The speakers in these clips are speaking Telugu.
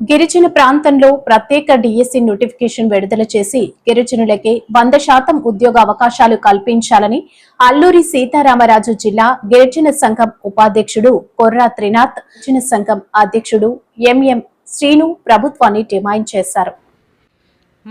గిరిజన ప్రాంతంలో ప్రత్యేక డిఎస్సి నోటిఫికేషన్ విడుదల చేసి గిరిజనులకి వంద శాతం ఉద్యోగ అవకాశాలు కల్పించాలని అల్లూరి సీతారామరాజు జిల్లా గిరిజన సంఘం ఉపాధ్యక్షుడు కొర్రా త్రినాథ్ గిరిజన సంఘం అధ్యక్షుడు ఎంఎం శ్రీను ప్రభుత్వాన్ని డిమాండ్ చేశారు.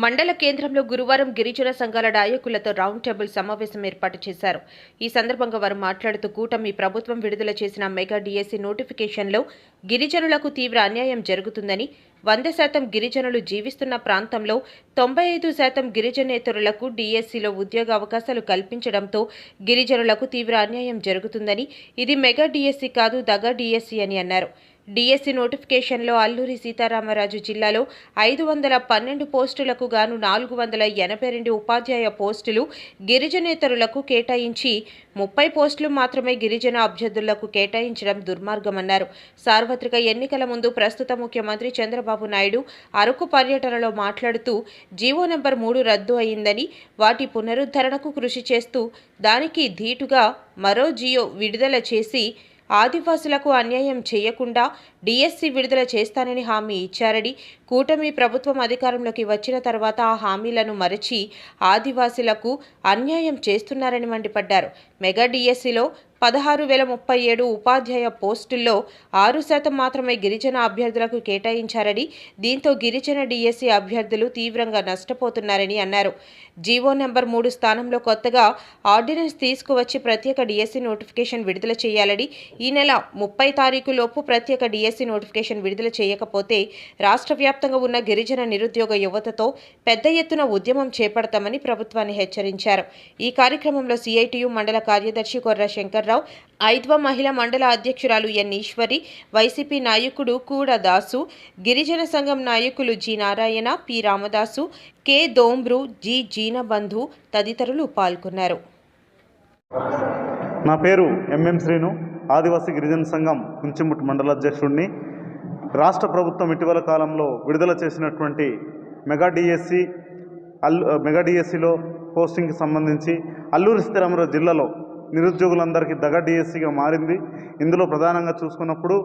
మండల కేంద్రంలో గురువారం గిరిజన సంఘాల నాయకులతో రౌండ్ టేబుల్ సమావేశం ఏర్పాటు చేశారు. ఈ సందర్భంగా వారు మాట్లాడుతూ కూటమి ప్రభుత్వం విడుదల చేసిన మెగా డిఎస్సి నోటిఫికేషన్లో గిరిజనులకు తీవ్ర అన్యాయం జరుగుతుందని వంద శాతం గిరిజనులు జీవిస్తున్న ప్రాంతంలో తొంభై ఐదు శాతం గిరిజనేతరులకు డిఎస్సిలో ఉద్యోగ అవకాశాలు కల్పించడంతో గిరిజనులకు తీవ్ర అన్యాయం జరుగుతుందని ఇది మెగా డిఎస్సి కాదు దగా డిఎస్సి అని అన్నారు. డిఎస్సి నోటిఫికేషన్లో అల్లూరి సీతారామరాజు జిల్లాలో ఐదు వందల పన్నెండు పోస్టులకు గాను నాలుగు వందల ఎనభై రెండు ఉపాధ్యాయ పోస్టులు గిరిజనేతరులకు కేటాయించి ముప్పై పోస్టులు మాత్రమే గిరిజన అభ్యర్థులకు కేటాయించడం దుర్మార్గమన్నారు. సార్వత్రిక ఎన్నికల ముందు ప్రస్తుత ముఖ్యమంత్రి చంద్రబాబు నాయుడు అరకు పర్యటనలో మాట్లాడుతూ జీవో నెంబర్ మూడు రద్దు అయిందని వాటి పునరుద్ధరణకు కృషి చేస్తూ దానికి ధీటుగా మరో జియో విడుదల చేసి ఆదివాసులకు అన్యాయం చేయకుండా డిఎస్సి విడుదల చేస్తానని హామీ ఇచ్చారని కూటమి ప్రభుత్వం అధికారంలోకి వచ్చిన తర్వాత ఆ హామీలను మరచి ఆదివాసులకు అన్యాయం చేస్తున్నారని మండిపడ్డారు. మెగా డిఎస్సిలో పదహారు వేల ముప్పై ఏడు ఉపాధ్యాయ పోస్టుల్లో ఆరు శాతం మాత్రమే గిరిజన అభ్యర్థులకు కేటాయించారని దీంతో గిరిజన డిఎస్సి అభ్యర్థులు తీవ్రంగా నష్టపోతున్నారని అన్నారు. జీవో నెంబర్ మూడు స్థానంలో కొత్తగా ఆర్డినెన్స్ తీసుకువచ్చి ప్రత్యేక డిఎస్సి నోటిఫికేషన్ విడుదల చేయాలని ఈ నెల ముప్పై తారీఖు లోపు ప్రత్యేక డిఎస్సి నోటిఫికేషన్ విడుదల చేయకపోతే రాష్ట్ర వ్యాప్తంగా ఉన్న గిరిజన నిరుద్యోగ యువతతో పెద్ద ఎత్తున ఉద్యమం చేపడతామని ప్రభుత్వాన్ని హెచ్చరించారు. ఈ కార్యక్రమంలో సిఐటియు మండల కార్యదర్శి కొర్ర శంకర్రావు ఐద్వ మహిళా మండల అధ్యక్షురాలు ఎన్. ఈశ్వరి వైసీపీ నాయకుడు కూడ దాసు గిరిజన సంఘం నాయకులు G. Narayana P. Ramadasu K. Dombru G. Jeenabandhu తదితరులు పాల్గొన్నారు. నా పేరు ఎంఎం శ్రీను ఆదివాసీ గిరిజన సంఘం కుంచిముట్టు మండల అధ్యక్షుడిని. రాష్ట్ర ప్రభుత్వం ఇటీవల కాలంలో విడుదల చేసినటువంటి మెగా డిఎస్సి అల్లు మెగా డిఎస్సిలో పోస్టింగ్కి సంబంధించి అల్లూరి సీతారామరాజు జిల్లాలో నిరుద్యోగులందరికీ దగ డిఎస్సిగా మారింది. ఇందులో ప్రధానంగా చూసుకున్నప్పుడు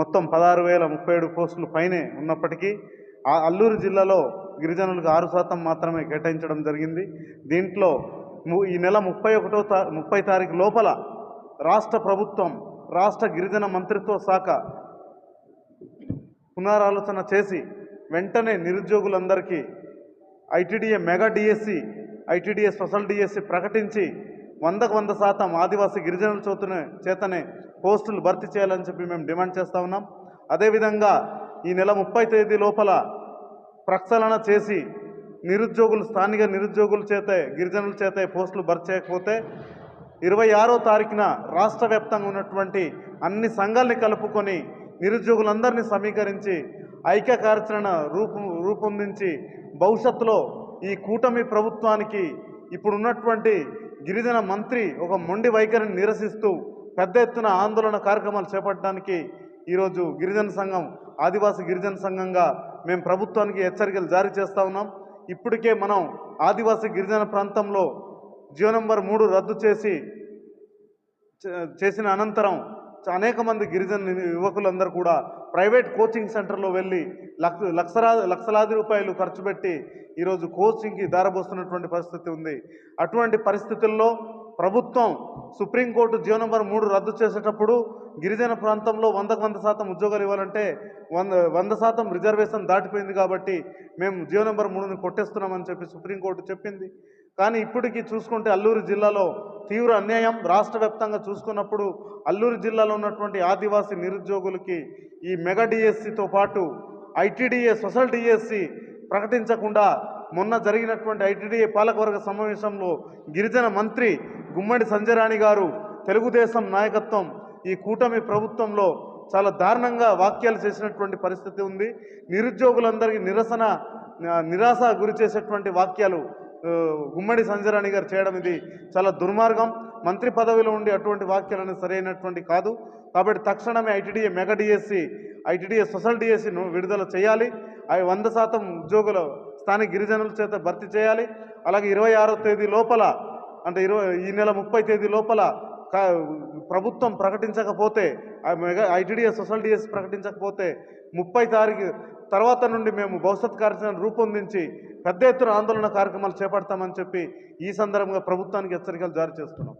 మొత్తం పదహారు వేల ముప్పై ఏడు పోస్టులు పైనే ఉన్నప్పటికీ ఆ అల్లూరు జిల్లాలో గిరిజనులకు ఆరు శాతం మాత్రమే కేటాయించడం జరిగింది. దీంట్లో ఈ నెల ముప్పై ఒకటో తా ముప్పై తారీఖు లోపల రాష్ట్ర ప్రభుత్వం రాష్ట్ర గిరిజన మంత్రిత్వ శాఖ పునరాలోచన చేసి వెంటనే నిరుద్యోగులందరికీ ITDA mega DSC ITDA special DSC ప్రకటించి వందకు వంద శాతం ఆదివాసీ గిరిజనుల చోతునే చేతనే పోస్టులు భర్తీ చేయాలని చెప్పి మేము డిమాండ్ చేస్తూ ఉన్నాం. అదేవిధంగా ఈ నెల ముప్పై తేదీ లోపల ప్రక్షాళన చేసి నిరుద్యోగులు స్థానిక నిరుద్యోగుల చేతే గిరిజనుల చేతే పోస్టులు భర్తీ చేయకపోతే ఇరవై ఆరో తారీఖున రాష్ట్ర వ్యాప్తంగా ఉన్నటువంటి అన్ని సంఘాలని కలుపుకొని నిరుద్యోగులందరినీ సమీకరించి ఐక్య కార్యాచరణ రూపు రూపొందించి భవిష్యత్తులో ఈ కూటమి ప్రభుత్వానికి ఇప్పుడున్నటువంటి గిరిజన మంత్రి ఒక మొండి వైఖరిని నిరసిస్తూ పెద్ద ఎత్తున ఆందోళన కార్యక్రమాలు చేపట్టడానికి ఈరోజు గిరిజన సంఘం ఆదివాసీ గిరిజన సంఘంగా మేము ప్రభుత్వానికి హెచ్చరికలు జారీ చేస్తూ ఉన్నాం. ఇప్పటికే మనం ఆదివాసీ గిరిజన ప్రాంతంలో జియో నెంబర్ మూడు రద్దు చేసి చే- చేసిన అనంతరం అనేక మంది గిరిజన యువకులందరూ కూడా ప్రైవేట్ కోచింగ్ సెంటర్లో వెళ్ళి లక్ష లక్షలా లక్షలాది రూపాయలు ఖర్చు పెట్టి ఈరోజు కోచింగ్కి దారబోస్తున్నటువంటి పరిస్థితి ఉంది. అటువంటి పరిస్థితుల్లో ప్రభుత్వం సుప్రీంకోర్టు జియో నెంబర్ మూడు రద్దు చేసేటప్పుడు గిరిజన ప్రాంతంలో వందకు వంద శాతం ఉద్యోగాలు ఇవ్వాలంటే వంద వంద శాతం రిజర్వేషన్ దాటిపోయింది కాబట్టి మేము జియో నెంబర్ మూడుని కొట్టేస్తున్నామని చెప్పి సుప్రీంకోర్టు చెప్పింది. కానీ ఇప్పటికీ చూసుకుంటే అల్లూరు జిల్లాలో తీవ్ర అన్యాయం రాష్ట్ర వ్యాప్తంగా చూసుకున్నప్పుడు అల్లూరు జిల్లాలో ఉన్నటువంటి ఆదివాసీ నిరుద్యోగులకి ఈ మెగా డిఎస్సితో పాటు ఐటీడీఏ సోషల్ డిఎస్సి ప్రకటించకుండా మొన్న జరిగినటువంటి ఐటీడీఏ పాలకవర్గ సమావేశంలో గిరిజన మంత్రి గుమ్మడి సంజయరాణి గారు తెలుగుదేశం నాయకత్వం ఈ కూటమి ప్రభుత్వంలో చాలా దారుణంగా వాక్యాలు చేసినటువంటి పరిస్థితి ఉంది. నిరుద్యోగులందరికీ నిరసన నిరాశ గురి చేసేటువంటి వాక్యాలు గుమ్మడి సంజరాణి గారు చేయడం ఇది చాలా దుర్మార్గం. మంత్రి పదవిలో ఉండి అటువంటి వాక్యాలను సరైనటువంటి కాదు. కాబట్టి తక్షణమే ITDA mega DSC ITDA social డిఎస్సిను విడుదల చేయాలి. అవి వంద శాతం ఉద్యోగుల స్థానిక గిరిజనుల చేత భర్తీ చేయాలి. అలాగే ఇరవై ఆరో తేదీ లోపల అంటే ఇరవై ఈ నెల ముప్పై తేదీ లోపల ప్రభుత్వం ప్రకటించకపోతే ఆ మెగా ఐటీడీఎస్ సోషల్ డిఎస్ ప్రకటించకపోతే ముప్పై తారీఖు తర్వాత నుండి మేము భవిష్యత్ కార్యాచరణ రూపొందించి పెద్ద ఎత్తున ఆందోళన కార్యక్రమాలు చేపడతామని చెప్పి ఈ సందర్భంగా ప్రభుత్వానికి హెచ్చరికలు జారీ చేస్తున్నాం.